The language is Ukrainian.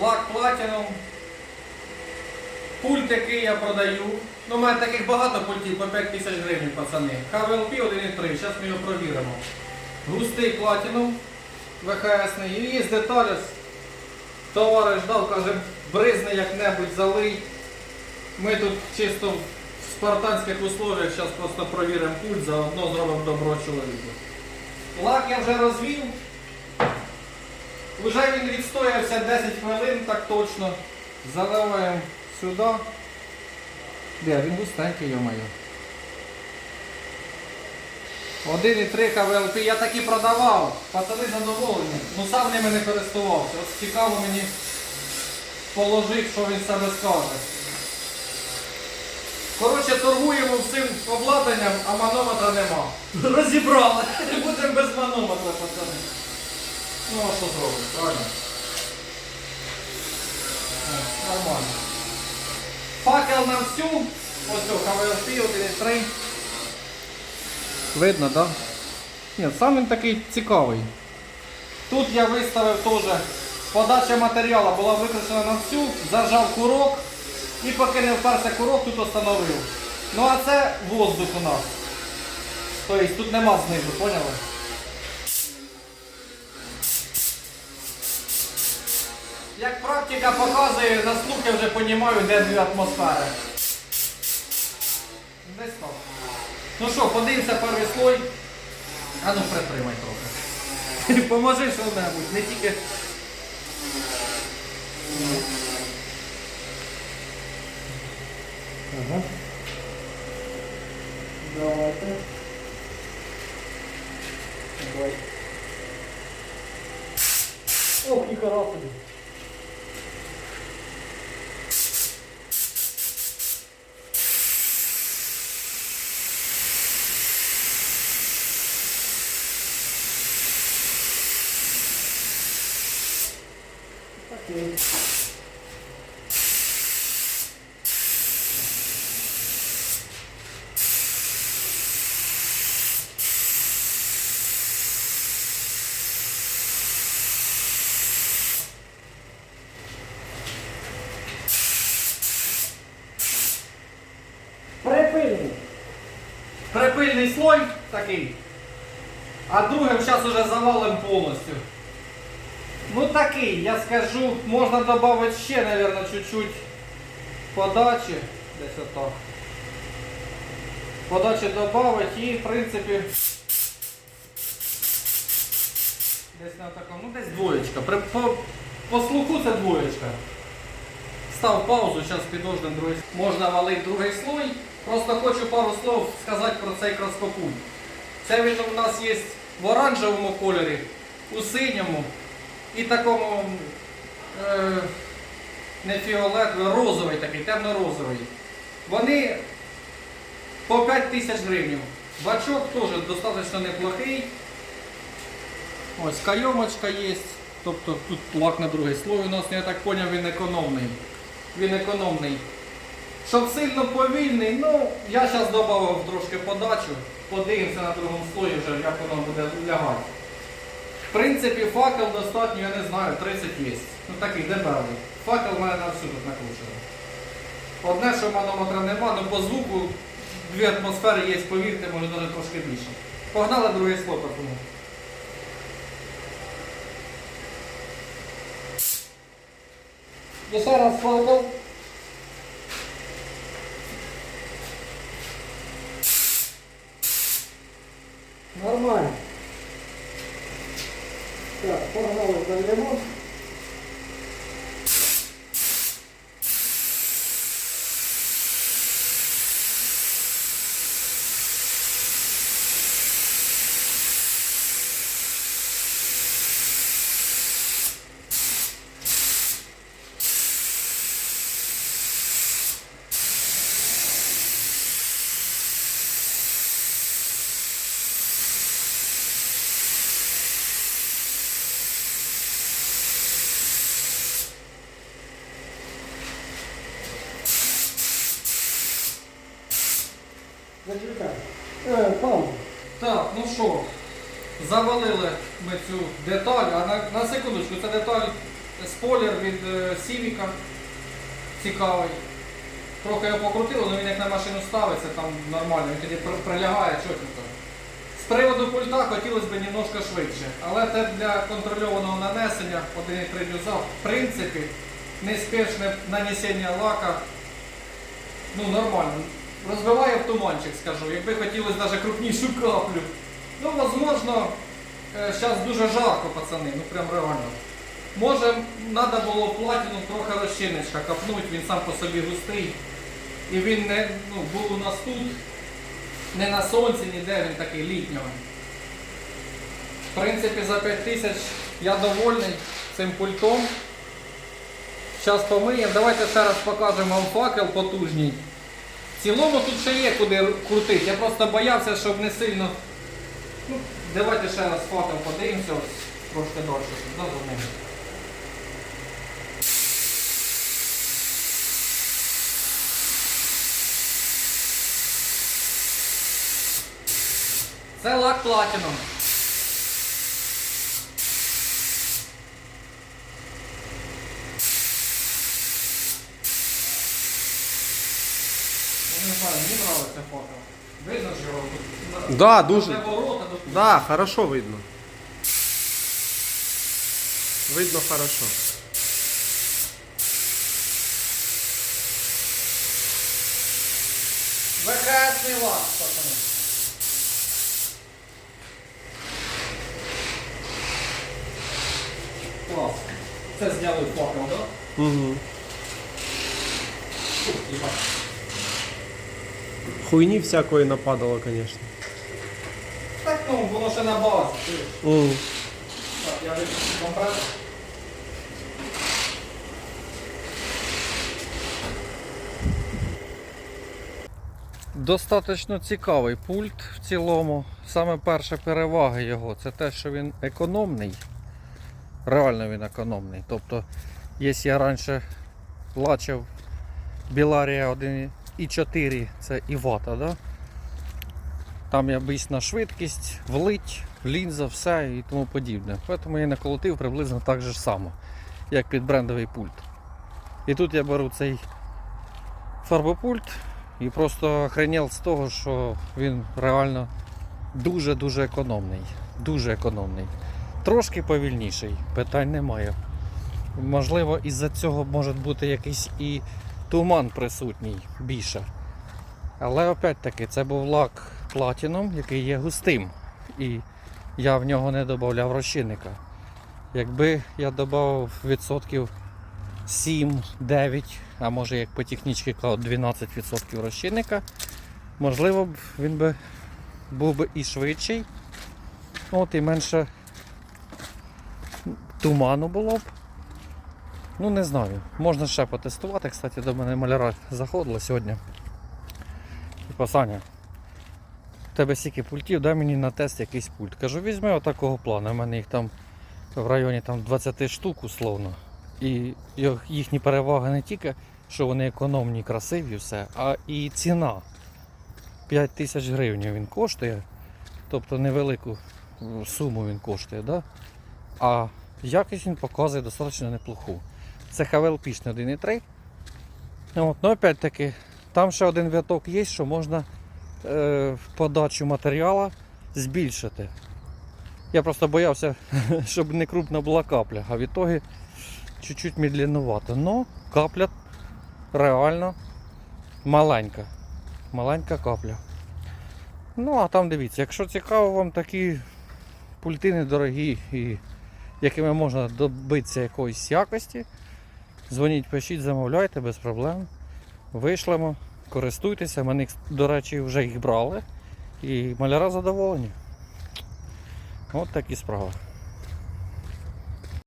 лак Platinum. Пульт, який я продаю. Ну, у мене таких багато пультів по 5 тисяч гривень, пацани. HVLP 1.3, зараз ми його провіримо. Густий Platinum ВХСний. І є деталі. Товариш дав, каже, бризни як-небудь залий. Ми тут чисто в спартанських условиях зараз просто провіримо пульт, заодно зробимо добро чоловіку. Лак я вже розвів. Уже він відстоявся 10 хвилин, так точно. Заливаємо сюди. Де, він густенький, йомаю. 1,3 КВЛП я таки продавав. Пацани задоволені. Ну сам ними не користувався. От цікаво мені положити, що він себе скаже. Коротше, торгуємо всім обладнанням, а манометра нема. Розібрали. Будемо без манометра, пацани. Ну а що зробимо, правильно? О, Нормально. Факел на всю. Ось о, КВЛП 1,3. Видно, так? Да? Ні, сам він такий цікавий. Тут я виставив теж подача матеріалу була викручена на всю, зажав курок і поки не вперся курок, тут встановив. Ну а це воздух у нас. Тобто тут нема знизу, поняли? Як практика показує, на слухи вже понімаю, де дві атмосфери. Десь так. Ну що, подивимося перший слой. А ну притримай трохи. Поможи що-небудь, не тільки. Ага. Припильний. Припильний слой такий. А другим зараз уже завалим повністю. Ну такий, я скажу, можна додати ще, мабуть, чуть-чуть подачі. Десь отак. Подачі додати і, в принципі, десь на такому, ну десь двоєчка. При, по, по слуху це двоєчка. Став паузу, зараз підождемо другий. Можна валити другий слой. Просто хочу пару слов сказати про цей краскопульт. Це він у нас є в оранжевому кольорі, у синьому і такому е, не фіолетовий, розовий такий, темно-розовий. Вони по 5 тисяч гривень. Бачок теж достатньо неплохий. Ось кайомочка є. Тобто тут лак на другий слой у нас, я так зрозумів, він економний. Він економний. Щоб сильно повільний, ну, я зараз додав трошки подачу, подивимося на другому слої вже, як воно буде лягати. В принципі, факел достатньо, я не знаю, 30 є. Ну такий дебелий. Факел в мене на всю тут накручений. Одне, що манометра нема, ну по звуку дві атмосфери є, повірте, може навіть трошки більше. Погнали другий слот тому. І ще раз факел. Нормально. Так, погнали заведемо. Е. Так, ну що, завалили ми цю деталь, а на, на секундочку, ця деталь спойлер від е. Цікавий. Трохи його покрутило, але він як на машину ставиться, там нормально, він тоді при- прилягає чотенько. З приводу пульта хотілося б немножко швидше, але це для контрольованого нанесення 1,3 дюза, в принципі, неспішне нанесення лака, ну нормально. Розбиває в туманчик, скажу. Якби хотілося навіть крупнішу каплю. Ну, можливо, зараз дуже жарко, пацани, ну прям реально. Може, треба було платіну трохи розчиночка капнути, він сам по собі густий. І він не ну, був у нас тут, не на сонці, ніде, він такий літнього. В принципі, за 5 тисяч я довольний цим пультом. Зараз помиємо. Давайте ще раз покажемо вам факел потужний. Цілому тут ще є куди крутити. Я просто боявся, щоб не сильно. Ну, давайте ще раз фото подивимося, ось трошки довше, щоб зрозуміти. Це лак платіном. Я не знаю, мені подобається фото. Видно його тут. Да, дуже. Ворота, тут Да, хорошо видно. Видно хорошо. Прекрасний лак, пацани. Клас. Це зняли факел, так? Угу. Да? Хуйні всякої нападало, звісно. Так, ну, воно ще на базі. Угу. Так, я вийду компрес. Достаточно цікавий пульт в цілому. Саме перша перевага його це те, що він економний. Реально він економний. Тобто, якщо я раніше лачив Біларія 1.4, це і вата, да? Там я бись на швидкість, влить, лінза, все і тому подібне. Тому я наколотив приблизно так же само, як під брендовий пульт. І тут я беру цей фарбопульт і просто охренел з того, що він реально дуже-дуже економний. Дуже економний. Трошки повільніший, питань немає. Можливо, із-за цього може бути якийсь і туман присутній більше. Але опять-таки це був лак платіном, який є густим. І я в нього не додавав розчинника. Якби я додав відсотків 7-9, а може як по технічці кажуть 12% розчинника, можливо б він би був би і швидший, от і менше туману було б. Ну не знаю. Можна ще потестувати. Кстати, до мене маляра заходила сьогодні. Типа, Саня, в тебе стільки пультів, дай мені на тест якийсь пульт. Кажу, візьми отакого плану. У мене їх там в районі там, 20 штук условно. І їх- їхні переваги не тільки, що вони економні, красиві, все, а і ціна. 5 тисяч гривень він коштує. Тобто невелику суму він коштує, да? а якість він показує достатньо неплоху. Це Хавел Пішне 1.3. От, ну опять-таки, там ще один виток є, що можна е, подачу матеріалу збільшити. Я просто боявся, щоб не крупна була капля, а в ітогі чуть-чуть медленнувато. Ну, капля реально маленька. Маленька капля. Ну, а там дивіться, якщо цікаво вам такі пульти недорогі і якими можна добитися якоїсь якості, дзвоніть, пишіть, замовляйте без проблем. Вийшлемо, користуйтеся. Ми, до речі, вже їх брали. І маляра задоволені. От такі справи.